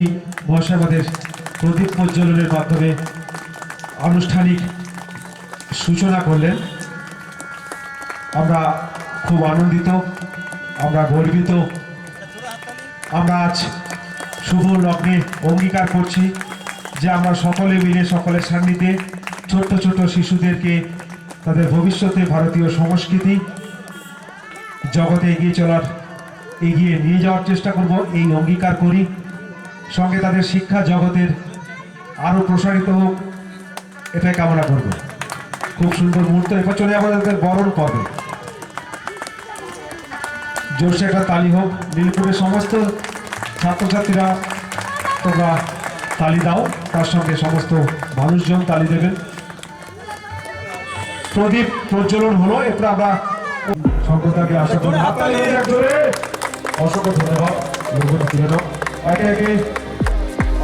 মহাশয় আমাদের প্রদীপ প্রজ্বলনের মাধ্যমে আনুষ্ঠানিক সূচনা করলেন। আমরা খুব আনন্দিত, আমরা গর্বিত। আমরা আজ শুভ লগ্নে অঙ্গীকার করছি যে আমরা সকলে মিলে সকলের সান্নিধ্যে ছোট্ট ছোট শিশুদেরকে তাদের ভবিষ্যতে ভারতীয় সংস্কৃতি জগতে এগিয়ে চলার, এগিয়ে নিয়ে যাওয়ার চেষ্টা করব। এই অঙ্গীকার করি। সঙ্গে তাদের শিক্ষা জগতের আরও প্রসারিত হোক এটাই কামনা করব। খুব সুন্দর মুহূর্ত। এবার চলে যাব তাদের বরণ পর্বে। জোরসে একটা তালি হোক নীলপুরের সমস্ত ছাত্রছাত্রীরা তোমরা তালি দাও তার সঙ্গে সমস্ত মানুষজন তালি দেবেন। প্রদীপ প্রজ্বলন হলো এরপর আমরা সংকতাকে আশা করি। অসংখ্য ধন্যবাদ। একে একে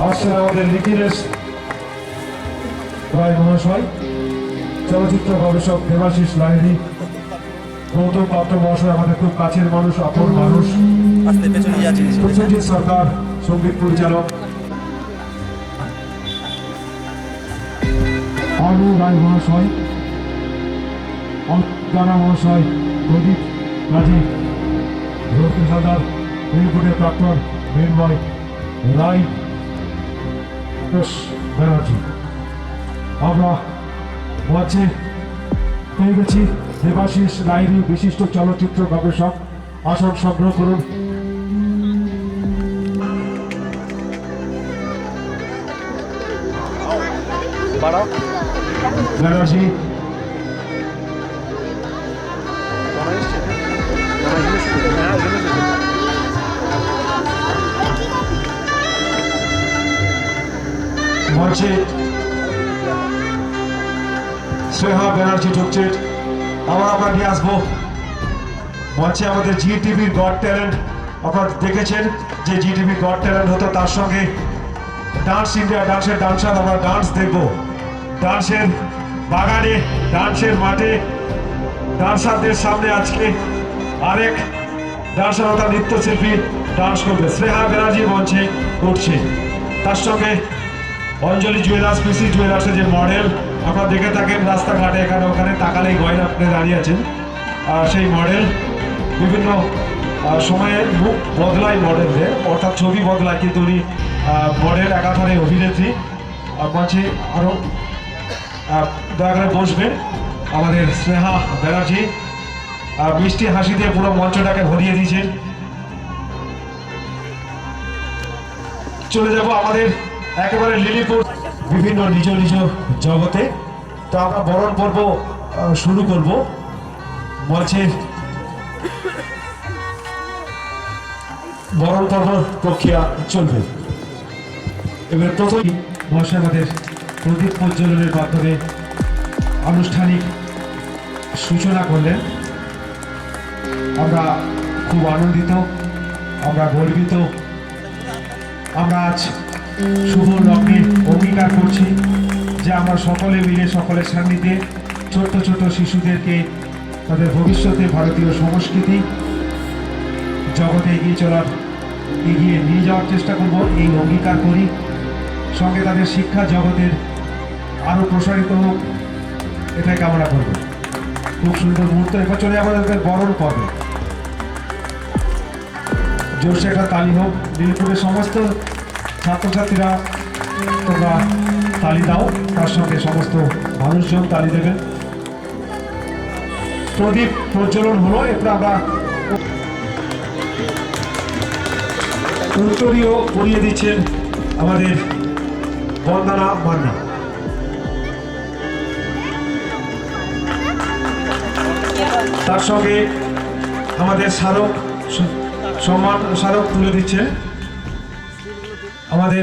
আসছেন আমাদের লিখিলেশ রায় মহাশয় চলচ্চিত্র গবেষক দেবাশিস লাহিনী গৌতম পাত্র মহাশয় আমাদের খুব কাছের মানুষ আপন মানুষ। প্রসেনজিৎ সরকার সংগীত পরিচালক। আনু রায় মহাশয় অঙ্কানা মহাশয় প্রদীপ কাজী রোহিত হালদার নীলপুরের প্রাক্তন। মৃন্ময় রায় ঘোষ ব্যানার্জি আমরা মঞ্চে পেয়ে গেছি দেবাশিস লাইরি বিশিষ্ট চলচ্চিত্র গবেষক আসন সংগ্রহ করুন ব্যানার্জি মঞ্চে শ্রেহা ব্যানার্জি ঢুকছে। আবার আমরা নিয়ে আসব। মঞ্চে আমাদের জি টিভির গড ট্যালেন্ট। আপনারা দেখেছেন যে জি টিভির গড ট্যালেন্ট হতো তার সঙ্গে ডান্স ইন্ডিয়া ডান্সের ডান্সার আমরা ডান্স দেখব। ডান্সের বাগানে, ডান্সের মাঠে, ডান্সারদের সামনে আজকে আরেক ডান্সার অর্থাৎ নৃত্যশিল্পী ডান্স করবে। শ্রেহা ব্যানার্জি মঞ্চে উঠছে। তার সঙ্গে অঞ্জলি জুয়েলার্স পিসি জুয়েলার্সের যে মডেল আপনারা দেখে থাকেন রাস্তাঘাটে এখানে ওখানে তাকালেই গয়না আপনি দাঁড়িয়ে আছেন। সেই মডেল বিভিন্ন সময়ে মুখ বদলায় মডেলদের অর্থাৎ ছবি বদলায়, কিন্তু উনি মডেল একাধারে অভিনেত্রী। মঞ্চে আরও দয়া করে বসবেন। আমাদের স্নেহা ব্যানার্জি মিষ্টি হাসি দিয়ে পুরো মঞ্চটাকে ভরিয়ে দিয়েছেন। চলে যাব আমাদের একেবারে লিলিপুর বিভিন্ন নিজ নিজ জগতে। তো আমরা বরণ পর্ব শুরু করব। মঞ্চের বরণ পর্ব প্রক্রিয়া চলবে। এবার প্রথম মহাশয় আমাদের প্রদীপ প্রজ্বলনের মাধ্যমে আনুষ্ঠানিক সূচনা করলেন। আমরা খুব আনন্দিত, আমরা গর্বিত। আমরা আজ শুভ লগ্নে অঙ্গীকার করছি যে আমরা সকলে মিলে সকলের সান্নিধ্যে ছোট্ট ছোট শিশুদেরকে তাদের ভবিষ্যতে ভারতীয় সংস্কৃতি জগতে এগিয়ে চলার, এগিয়ে নিয়ে যাওয়ার চেষ্টা করব। এই অঙ্গীকার করি। সঙ্গে তাদের শিক্ষা জগতের আরও প্রসারিত হোক, এটাই কামনা করব। খুব সুন্দর মুহূর্ত। এবার চলে যাব তাদের বরণ পর্বে। জোরসে একটা তালি হোক নীলপুরের সমস্ত ছাত্রছাত্রীরা, তোমরা তালি দাও। তার সঙ্গে সমস্ত মানুষজন তালি দেবেন প্রদীপ প্রজ্বলন হলো, এরপর আমরা উত্তরীয় করিয়ে দিচ্ছেন আমাদের বন্দনা মান্না। তার সঙ্গে আমাদের স্মারক সম্মান স্মারক তুলে দিচ্ছেন আমাদের